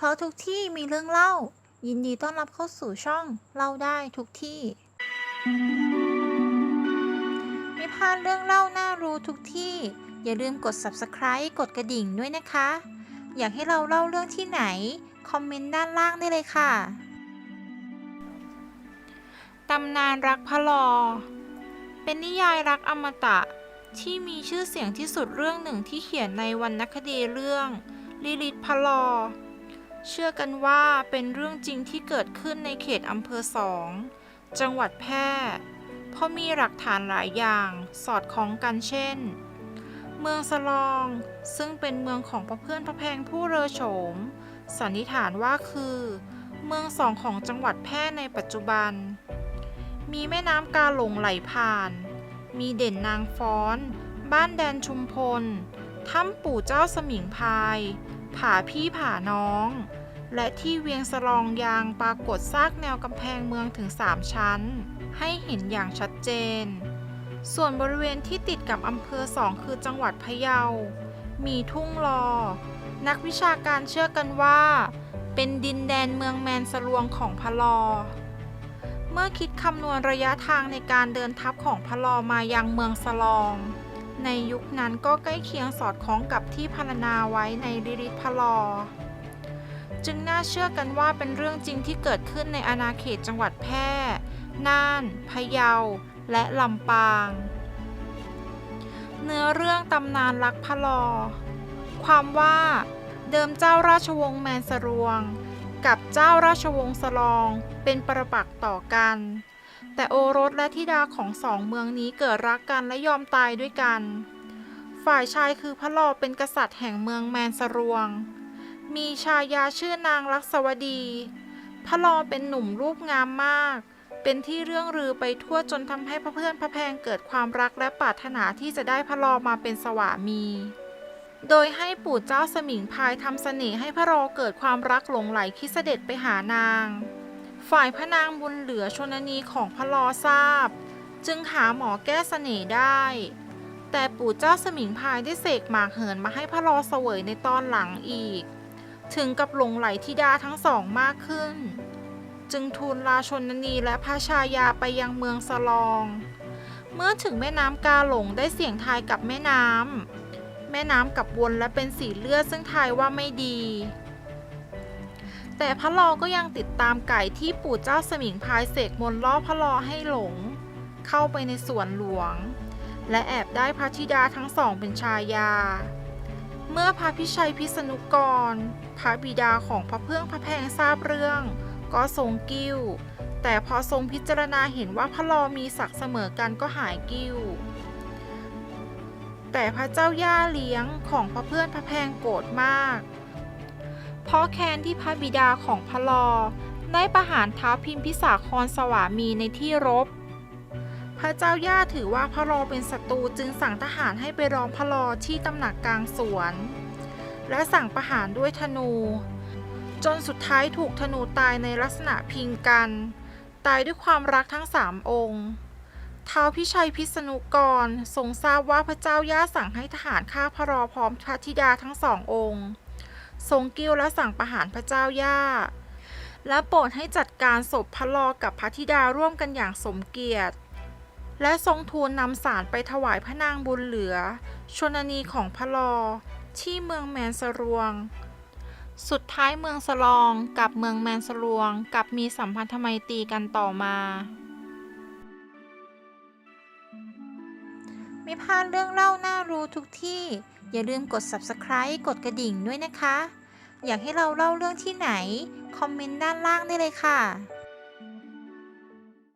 เพราะทุกที่มีเรื่องเล่า ยินดีต้อนรับเข้าสู่ช่องเล่าได้ทุกที่ ไม่พลาดเรื่องเล่าน่ารู้ทุกที่ อย่าลืมกด subscribe กดกระดิ่งด้วยนะคะ อยากให้เราเล่าเรื่องที่ไหน คอมเมนต์ด้านล่างได้เลยค่ะตำนานรักพะลอ เป็นนิยายรักอมตะ ที่มีชื่อเสียงที่สุดเรื่องหนึ่งที่เขียนในวรรณคดีเรื่อง ลิลิตพะลอ เชื่อกันว่าเป็นเรื่องจริงที่เกิดขึ้นในเขตอำเภอสอง จังหวัดแพร่เพราะมีหลักฐานหลายอย่างสอดคล้องกันเช่น เมืองสลอง ซึ่งเป็นเมืองของพระเพื่อนพระแพงผู้เรอโฉม สันนิษฐานว่าคือ เมืองสองของจังหวัดแพร่ในปัจจุบัน มีแม่น้ำกาหลงไหลผ่าน มีเด่นนางฟ้อน บ้านแดนชุมพล ถ้ำปู่เจ้าสมิงพาย ผาพี่ผาน้อง และที่เวียงสลองยางปรากฏซากแนวกำแพงเมืองถึง 3 ชั้น ให้เห็นอย่างชัดเจน ส่วนบริเวณที่ติดกับอำเภอสองคือจังหวัดพะเยา มีทุ่งรอนักวิชาการเชื่อกันว่า เป็นดินแดนเมืองแมนสลวงของพะลอ เมื่อคิดคำนวณระยะทางในการเดินทัพของพะลอมายังเมืองสลอง ในยุคนั้นก็ใกล้เคียงสอดคล้องกับที่พรรณนาไว้ในลิริตพะลอ จึงน่าเชื่อกันว่าเป็นเรื่องจริงที่เกิดขึ้นในอาณาเขตจังหวัดแพร่ น่าน พะเยา และลำปาง เนื้อเรื่องตำนานรักพะลอ ความว่าเดิมเจ้าราชวงศ์แมนสรวง กับเจ้าราชวงศ์สลองเป็นประปักษ์ต่อกัน แต่โอรสและธิดาของสองเมืองนี้เกิดรักกันและยอมตายด้วยกัน ฝ่ายชายคือพระลอเป็นกษัตริย์แห่งเมืองแมนสรวง มีชายาชื่อนางลักษวดี พระลอเป็นหนุ่มรูปงามมาก เป็นที่เรื่องลือไปทั่วจนทำให้พระเพื่อนพระแพงเกิดความรักและปรารถนาที่จะได้พระลอมาเป็นสวามี โดยให้ปู่เจ้าสมิงพายทำเสน่ห์ให้พระรอเกิดความรักหลงไหลคิดเสด็จไปหานาง ฝ่ายพระนางบุญเหลือชนนีของพระลอทราบ จึงหาหมอแก้เสน่ห์ได้ แต่ปู่เจ้าสมิงพายได้เสกหมากเหินมาให้พระลอเสวยในตอนหลังอีก ถึงกับหลงไหลธิดาทั้งสองมากขึ้น จึงทูลลาชนนีและพระชายาไปยังเมืองสลอง เมื่อถึงแม่น้ำกาหลงได้เสี่ยงทายกับแม่น้ำแม่น้ำกับวนและเป็นสีเลือดซึ่งทายว่าไม่ดี แต่พระลอก็ยังติดตามไก่ที่ปู่เจ้าสมิงพายเสกมนล่อพระลอให้หลง เข้าไปในสวนหลวง และแอบได้พระธิดาทั้งสองเป็นชายา เมื่อพระพิชัยพิษณุกร พระบิดาของพระเพื่องพระแพงทราบเรื่อง ก็ทรงกิ้ว แต่พอทรงพิจารณาเห็นว่าพระลอมีศักดิ์เสมอกันก็หายกิ้ว แต่พระเจ้าย่าเลี้ยงของพระเพื่อนพระแพงโกรธมาก เพราะแค้นที่พระบิดาของพระลอ ได้ประหารท้าวพิมพิสาครสวามีในที่รบ พระเจ้าย่าถือว่าพระลอเป็นศัตรูจึงสั่งทหารให้ไปล้อมพระลอที่ตำหนักกลางสวน และสั่งประหารด้วยธนู จนสุดท้ายถูกธนูตายในลักษณะพิงกัน ตายด้วยความรักทั้งสามองค์ท้าวพิชัยพิษณุกรทรงทราบว่าพระเจ้าย่าสั่งให้ทหารฆ่าพระรอพร้อมพระธิดาทั้งสององค์ ทรงกิ้วและสั่งประหารพระเจ้าย่า และโปรดให้จัดการศพพระลอกับพระธิดาร่วมกันอย่างสมเกียรติ และทรงทูลนำสารไปถวายพระนางบุญเหลือ ชนนีของพระลอที่เมืองแมนสรวง สุดท้ายเมืองสลองกับเมืองแมนสลวงกับมีสัมพันธไมตรีกันต่อมาไม่พลาดเรื่องเล่าน่ารู้ทุกที่ อย่าลืมกด subscribe กดกระดิ่งด้วยนะคะ อยากให้เราเล่าเรื่องที่ไหน คอมเมนต์ด้านล่างได้เลยค่ะ